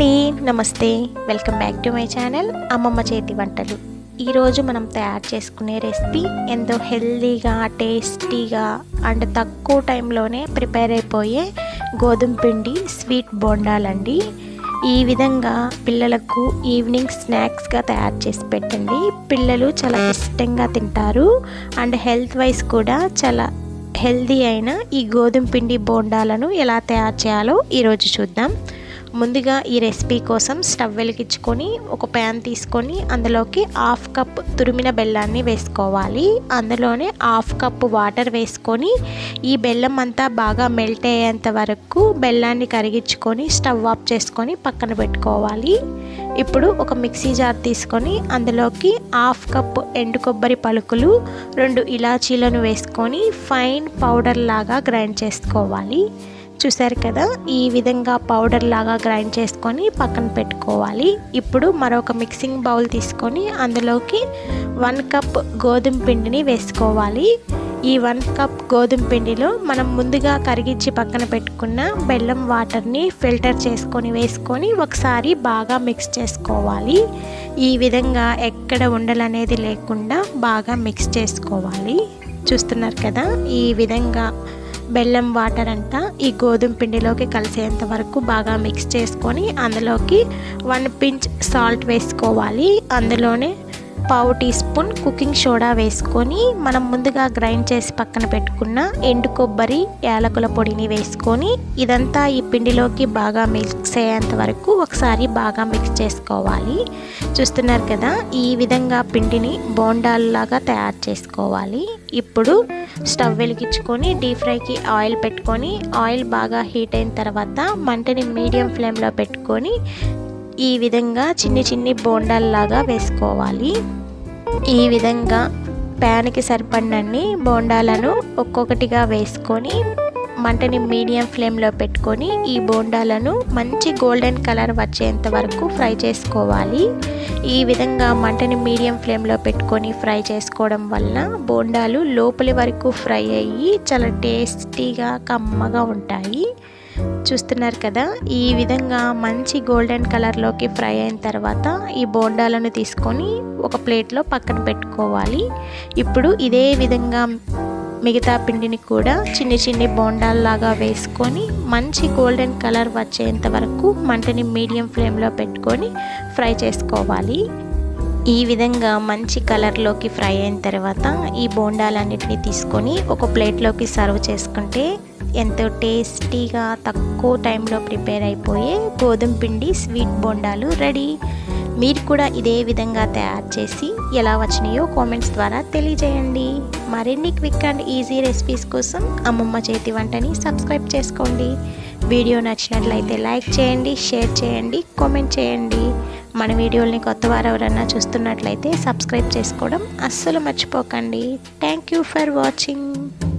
అండి నమస్తే. Welcome back to my channel అమ్మమ్మ చేతి వంటలు. ఈరోజు మనం తయారు చేసుకునే రెసిపీ ఎంతో హెల్దీగా టేస్టీగా అండ్ తక్కువ టైంలోనే ప్రిపేర్ అయిపోయే గోధుమ పిండి స్వీట్ బోండాలండి. ఈ విధంగా పిల్లలకు ఈవినింగ్ స్నాక్స్గా తయారు చేసి పెట్టండి. పిల్లలు చాలా ఇష్టంగా తింటారు అండ్ హెల్త్ వైజ్ కూడా చాలా హెల్దీ అయిన ఈ గోధుమ పిండి బోండాలను ఎలా తయారు చేయాలో ఈరోజు చూద్దాం. ముందుగా ఈ రెసిపీ కోసం స్టవ్ వెలిగించుకొని ఒక ప్యాన్ తీసుకొని అందులోకి హాఫ్ కప్ తురిమిన బెల్లాన్ని వేసుకోవాలి. అందులోనే హాఫ్ కప్ వాటర్ వేసుకొని ఈ బెల్లం అంతా బాగా మెల్ట్ అయ్యేంత వరకు బెల్లాన్ని కరిగించుకొని స్టవ్ ఆఫ్ చేసుకొని పక్కన పెట్టుకోవాలి. ఇప్పుడు ఒక మిక్సీ జార్ తీసుకొని అందులోకి హాఫ్ కప్ ఎండు కొబ్బరి పలుకులు రెండు ఇలాచీలను వేసుకొని ఫైన్ పౌడర్ లాగా గ్రైండ్ చేసుకోవాలి. చూసారు కదా ఈ విధంగా పౌడర్ లాగా గ్రైండ్ చేసుకొని పక్కన పెట్టుకోవాలి. ఇప్పుడు మరొక మిక్సింగ్ బౌల్ తీసుకొని అందులోకి వన్ కప్ గోధుమ పిండిని వేసుకోవాలి. ఈ వన్ కప్ గోధుమ పిండిలో మనం ముందుగా కరిగించి పక్కన పెట్టుకున్న బెల్లం వాటర్ని ఫిల్టర్ చేసుకొని వేసుకొని ఒకసారి బాగా మిక్స్ చేసుకోవాలి. ఈ విధంగా ఎక్కడ ఉండలనేది లేకుండా బాగా మిక్స్ చేసుకోవాలి. చూస్తున్నారు కదా ఈ విధంగా బెల్లం వాటర్ అంతా ఈ గోధుమ పిండిలోకి కలిసేంత వరకు బాగా మిక్స్ చేసుకొని అందులోకి వన్ పించ్ సాల్ట్ వేసుకోవాలి. అందులోనే పావు టీ స్పూన్ కుకింగ్ సోడా వేసుకొని మనం ముందుగా గ్రైండ్ చేసి పక్కన పెట్టుకున్న ఎండు కొబ్బరి యాలకుల పొడిని వేసుకొని ఇదంతా ఈ పిండిలోకి బాగా మిక్స్ అయ్యేంత వరకు ఒకసారి బాగా మిక్స్ చేసుకోవాలి. చూస్తున్నారు కదా ఈ విధంగా పిండిని బోండాల్లాగా తయారు చేసుకోవాలి. ఇప్పుడు స్టవ్ వెలిగించుకొని డీప్ ఫ్రైకి ఆయిల్ పెట్టుకొని ఆయిల్ బాగా హీట్ అయిన తర్వాత మంటని మీడియం ఫ్లేమ్లో పెట్టుకొని ఈ విధంగా చిన్ని చిన్ని బోండాల్లాగా వేసుకోవాలి. ఈ విధంగా ప్యాన్కి సరిపడినన్ని బోండాలను ఒక్కొక్కటిగా వేసుకొని మంటని మీడియం ఫ్లేమ్లో పెట్టుకొని ఈ బోండాలను మంచి గోల్డెన్ కలర్ వచ్చేంత వరకు ఫ్రై చేసుకోవాలి. ఈ విధంగా మంటని మీడియం ఫ్లేమ్లో పెట్టుకొని ఫ్రై చేసుకోవడం వల్ల బోండాలు లోపలి వరకు ఫ్రై అయ్యి చాలా టేస్టీగా కమ్మగా ఉంటాయి. చూస్తున్నారు కదా. ఈ విధంగా మంచి గోల్డెన్ కలర్లోకి ఫ్రై అయిన తర్వాత ఈ బోండాలను తీసుకొని ఒక ప్లేట్లో పక్కన పెట్టుకోవాలి. ఇప్పుడు ఇదే విధంగా మిగతా పిండిని కూడా చిన్ని చిన్ని బోండాల్లాగా వేసుకొని మంచి గోల్డెన్ కలర్ వచ్చేంత వరకు మంటని మీడియం ఫ్లేమ్లో పెట్టుకొని ఫ్రై చేసుకోవాలి. ఈ విధంగా మంచి కలర్లోకి ఫ్రై అయిన తర్వాత ఈ బోండాలన్నిటిని తీసుకొని ఒక ప్లేట్లోకి సర్వ్ చేసుకుంటే ఎంతో టేస్టీగా తక్కువ టైంలో ప్రిపేర్ అయిపోయే గోధుమ పిండి స్వీట్ బోండాలు రెడీ. మీరు కూడా ఇదే విధంగా తయారు చేసి ఎలా వచ్చినాయో కామెంట్స్ ద్వారా తెలియజేయండి. మరిన్ని క్విక్ అండ్ ఈజీ రెసిపీస్ కోసం అమ్మమ్మ చేతి వంటని సబ్స్క్రైబ్ చేసుకోండి. వీడియో నచ్చినట్లయితే లైక్ చేయండి షేర్ చేయండి కామెంట్ చేయండి. మన వీడియోల్ని కొత్త వారు ఎవరన్నా చూస్తున్నట్లయితే సబ్స్క్రైబ్ చేసుకోవడం అస్సలు మర్చిపోకండి. Thank you for watching.